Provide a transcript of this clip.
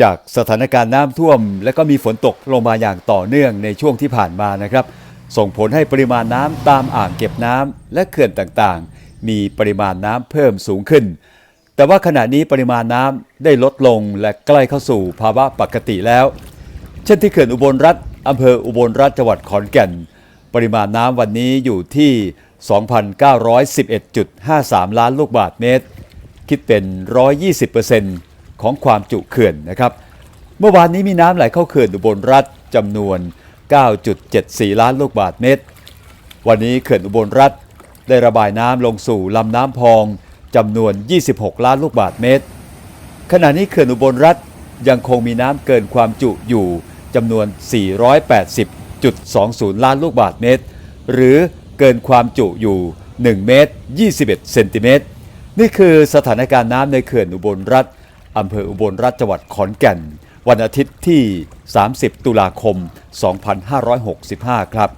จากสถานการณ์น้ำท่วม และก็มีฝนตกลงมาอย่างต่อเนื่องในช่วงที่ผ่านมานะครับ ส่งผลให้ปริมาณน้ำตามอ่างเก็บน้ำและเขื่อนต่างๆ มีปริมาณน้ำเพิ่มสูงขึ้น แต่ว่าขณะนี้ปริมาณน้ำได้ลดลงและใกล้เข้าสู่ภาวะปกติแล้ว เช่นที่เขื่อนอุบลรัฐอำเภออุบลรัฐจังหวัดขอนแก่น ปริมาณน้ำวันนี้อยู่ที่ 2,911.53 ล้านลูกบาศก์เมตร คิดเป็น 120% ของความจุเขื่อนนะครับ เมื่อวานนี้มีน้ำไหลเข้าเขื่อนอุบลรัฐจำนวน 9.74 ล้านลูกบาศก์เมตร วันนี้เขื่อนอุบลรัฐได้ระบายน้ำลงสู่ลำน้ำพองจำนวน 26 ล้านลูกบาศก์เมตร ขณะนี้เขื่อนอุบลรัฐยังคงมีน้ำเกินความจุอยู่จำนวน 480.20 ล้านลูกบาศก์เมตร หรือเกินความจุอยู่ 1 เมตร 21 เซนติเมตร นี่คือสถานการณ์น้ำในเขื่อนอุบลรัฐ อำเภออุบลรัฐจังหวัดขอนแก่น วันอาทิตย์ที่ 30 ตุลาคม 2565 ครับ